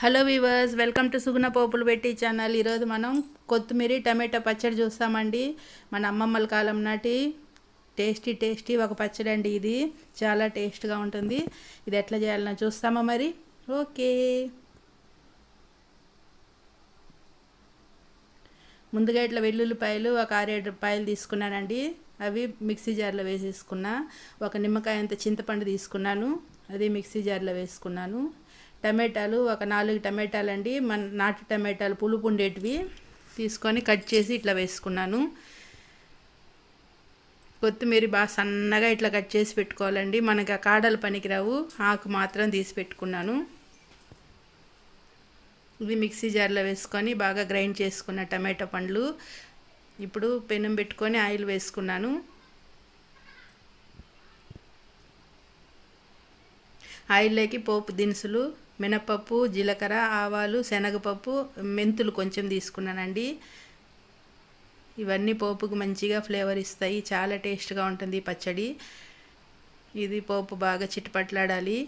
Hello viewers welcome to Suguna పోపులు పెట్టి channel ఈరోజు మనం కొత్తిమీర టమాటా పచ్చడి చూస్తామండి. మన అమ్మమ్మల కాలం నాటి టేస్టీ టేస్టీ ఒక పచ్చడి అండి ఇది. చాలా టేస్ట్గా ఉంటుంది. ఇది ఎట్లా చేయాలన్నా చూస్తామా మరి? ఓకే. ముందుగా ఇట్లా వెల్లుల్లిపాయలు ఒక ఆరేడు రూపాయలు తీసుకున్నానండి. అవి మిక్సీ జార్లో వేసేసుకున్నా. ఒక నిమ్మకాయ అంత చింతపండు తీసుకున్నాను. అది మిక్సీ జార్లో వేసుకున్నాను. టమాటాలు ఒక నాలుగు టమాటాలు అండి. మన నాటు టమాటాలు పులుపు ఉండేటివి తీసుకొని కట్ చేసి ఇట్లా వేసుకున్నాను. కొత్తిమీర బాగా సన్నగా ఇట్లా కట్ చేసి పెట్టుకోవాలండి. మనకి ఆ కాడలు పనికిరావు. ఆకు మాత్రం తీసి పెట్టుకున్నాను. ఇవి మిక్సీ జార్లో వేసుకొని బాగా గ్రైండ్ చేసుకున్న టమాటో పండ్లు. ఇప్పుడు పెనం పెట్టుకొని ఆయిల్ వేసుకున్నాను. ఆయిల్లోకి పోపు దినుసులు మినపప్పు జీలకర్ర ఆవాలు శనగపప్పు మెంతులు కొంచెం తీసుకున్నానండి. ఇవన్నీ పోపుకు మంచిగా ఫ్లేవర్ ఇస్తాయి. చాలా టేస్ట్గా ఉంటుంది పచ్చడి. ఇది పోపు బాగా చిట్టుపట్లాడాలి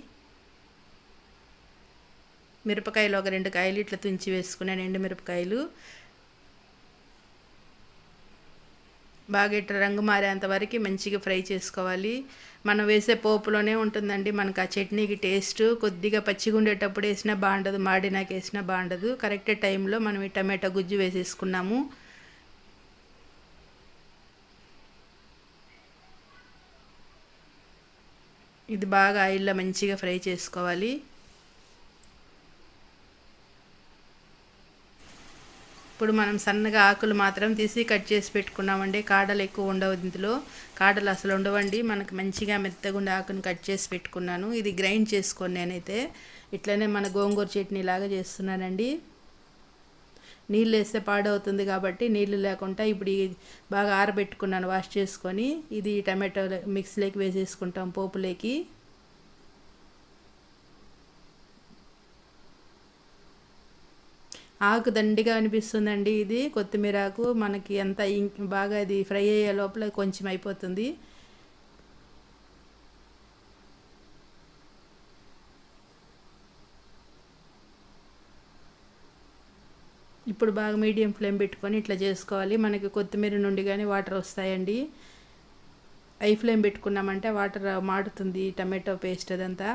మిరపకాయలు ఒక రెండు కాయలు ఇట్లా తుంచి వేసుకున్నాను ఎండు మిరపకాయలు. బాగా ఇట్లా రంగు మారేంత వరకు మంచిగా ఫ్రై చేసుకోవాలి. మనం వేసే పోపులోనే ఉంటుందండి మనకు ఆ చట్నీకి టేస్ట్. కొద్దిగా పచ్చిగా ఉండేటప్పుడు వేసినా బాగుండదు మాడినాక వేసినా బాగుండదు. కరెక్ట్ టైంలో మనం ఈ టమాటా గుజ్జు వేసేసుకున్నాము. ఇది బాగా ఆయిల్లో మంచిగా ఫ్రై చేసుకోవాలి. ఇప్పుడు మనం సన్నగా ఆకులు మాత్రం తీసి కట్ చేసి పెట్టుకున్నామండి. కాడలు ఎక్కువ ఉండవు ఇందులో. కాడలు అసలు ఉండవండి. మనకు మంచిగా మెత్తగుండే ఆకుని కట్ చేసి పెట్టుకున్నాను. ఇది గ్రైండ్ చేసుకొని నేనైతే. ఇట్లనే మన గోంగూర చట్నీ లాగా చేస్తున్నానండి. నీళ్ళు వేస్తే పాడవుతుంది కాబట్టి నీళ్ళు లేకుండా ఇప్పుడు బాగా ఆరబెట్టుకున్నాను వాష్ చేసుకొని. ఇది టమాటో మిక్స్లోకి వేసేసుకుంటాం పోపులోకి. ఆకు దండిగా అనిపిస్తుందండి ఇది. కొత్తిమీర ఆకు మనకి ఎంత బాగా ఇది ఫ్రై అయ్యే లోపల కొంచెం అయిపోతుంది. ఇప్పుడు బాగా మీడియం ఫ్లేమ్ పెట్టుకొని ఇట్లా చేసుకోవాలి. మనకి కొత్తిమీర నుండి కానీ వాటర్ వస్తాయండి. హై ఫ్లేమ్ పెట్టుకున్నామంటే వాటర్ మాడుతుంది టమాటో పేస్ట్ అదంతా.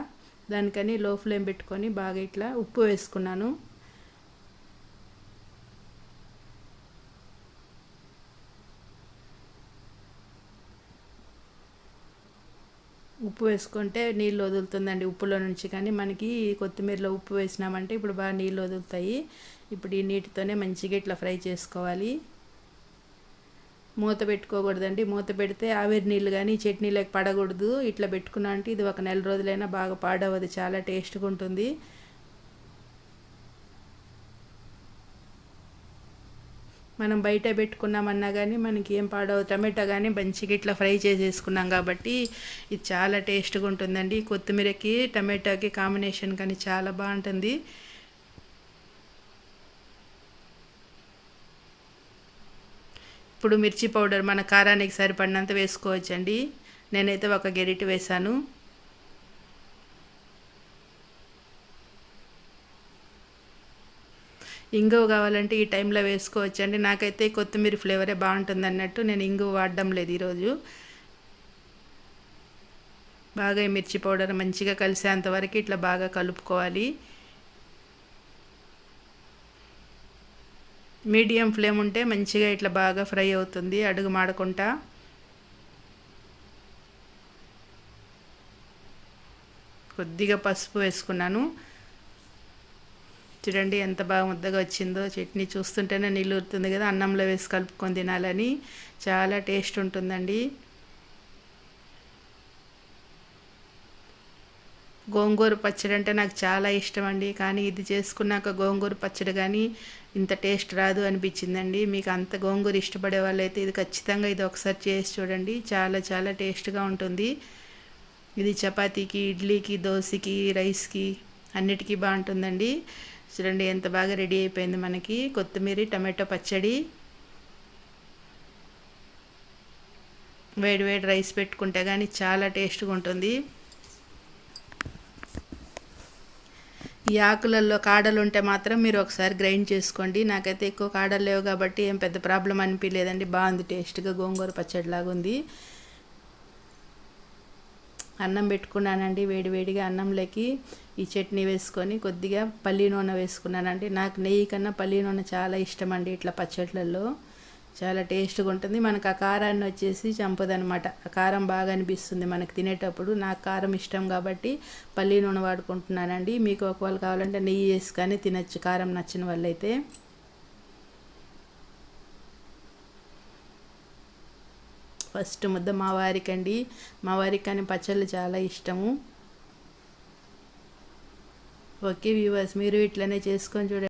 దానికని లో ఫ్లేమ్ పెట్టుకొని బాగా ఇట్లా ఉప్పు వేసుకున్నాను. ఉప్పు వేసుకుంటే నీళ్ళు వదులుతుందండి ఉప్పులో నుంచి. కానీ మనకి కొత్తిమీరలో ఉప్పు వేసినామంటే ఇప్పుడు బాగా నీళ్ళు వదులుతాయి. ఇప్పుడు ఈ నీటితోనే మంచిగా ఇట్లా ఫ్రై చేసుకోవాలి. మూత పెట్టుకోకూడదండి. మూత పెడితే ఆవిరి నీళ్ళు కానీ చట్నీలోకి పడకూడదు. ఇట్లా పెట్టుకున్నా అంటే ఇది ఒక నెల రోజులైనా బాగా పాడవదు. చాలా టేస్ట్గా ఉంటుంది. మనం బయట పెట్టుకున్నామన్నా కానీ మనకి ఏం పాడవు. టమాటా కానీ మంచిగా ఇట్లా ఫ్రై చేసేసుకున్నాం కాబట్టి ఇది చాలా టేస్ట్గా ఉంటుందండి. కొత్తిమీరకి టమాటాకి కాంబినేషన్ కానీ చాలా బాగుంటుంది. ఇప్పుడు మిర్చి పౌడర్ మన కారానికి సరిపడినంత వేసుకోవచ్చండి. నేనైతే ఒక గెరిటి వేశాను ఇంగువ కావాలంటే ఈ టైంలో వేసుకోవచ్చండి. నాకైతే కొత్తిమీర ఫ్లేవరే బాగుంటుంది అన్నట్టు నేను ఇంగువ వాడడం లేదు ఈరోజు. బాగా మిర్చి పౌడర్ మంచిగా కలిసేంతవరకు ఇట్లా బాగా కలుపుకోవాలి. మీడియం ఫ్లేమ్ ఉంటే మంచిగా ఇట్లా బాగా ఫ్రై అవుతుంది అడుగు మాడకుండా. కొద్దిగా పసుపు వేసుకున్నాను. చూడండి ఎంత బాగా ముద్దగా వచ్చిందో. చట్నీ చూస్తుంటేనే నీళ్ళు ఉరుతుంది కదా. అన్నంలో వేసి కలుపుకొని తినాలని. చాలా టేస్ట్ ఉంటుందండి. గోంగూర పచ్చడి అంటే నాకు చాలా ఇష్టం అండి కానీ ఇది చేసుకున్నాక గోంగూర పచ్చడి కానీ ఇంత టేస్ట్ రాదు అనిపించిందండి. మీకు అంత గోంగూర ఇష్టపడే వాళ్ళైతే ఇది ఖచ్చితంగా ఇది ఒకసారి చేసి చూడండి. చాలా చాలా టేస్ట్గా ఉంటుంది. ఇది చపాతీకి ఇడ్లీకి దోశకి రైస్కి అన్నిటికీ బాగుంటుందండి. చూడండి ఎంత బాగా రెడీ అయిపోయింది మనకి. కొత్తిమీర టమాటో పచ్చడి. వేడి వేడి రైస్ పెట్టుకుంటే కానీ చాలా టేస్ట్గా ఉంటుంది. ఈ ఆకులలో కాడలు ఉంటే మాత్రం మీరు ఒకసారి గ్రైండ్ చేసుకోండి. నాకైతే ఎక్కువ కాడలు లేవు కాబట్టి ఏం పెద్ద ప్రాబ్లం అనిపించలేదండి బాగుంది టేస్ట్గా గోంగూర పచ్చడి లాగా ఉంది. అన్నం పెట్టుకున్నానండి వేడివేడిగా అన్నంలోకి ఈ చట్నీ వేసుకొని కొద్దిగా పల్లి నూనె వేసుకున్నానండి. నాకు నెయ్యి కన్నా పల్లి నూనె చాలా ఇష్టం అండి ఇట్లా పచ్చట్లలో చాలా టేస్ట్గా ఉంటుంది. మనకు ఆ కారాన్ని వచ్చేసి చంపదనమాట ఆ కారం బాగా అనిపిస్తుంది మనకు తినేటప్పుడు. నాకు కారం ఇష్టం కాబట్టి పల్లి నూనె వాడుకుంటున్నానండి. మీకు ఒకవేళ కావాలంటే నెయ్యి వేసుకొని తినచ్చు. కారం నచ్చిన వాళ్ళైతే ఫస్ట్ ముద్ద మా వారికి అండి మా వారికి కానీ పచ్చళ్ళు చాలా ఇష్టము. ఓకే వ్యూవర్స్ మీరు ఇట్లనే చేసుకొని చూడండి.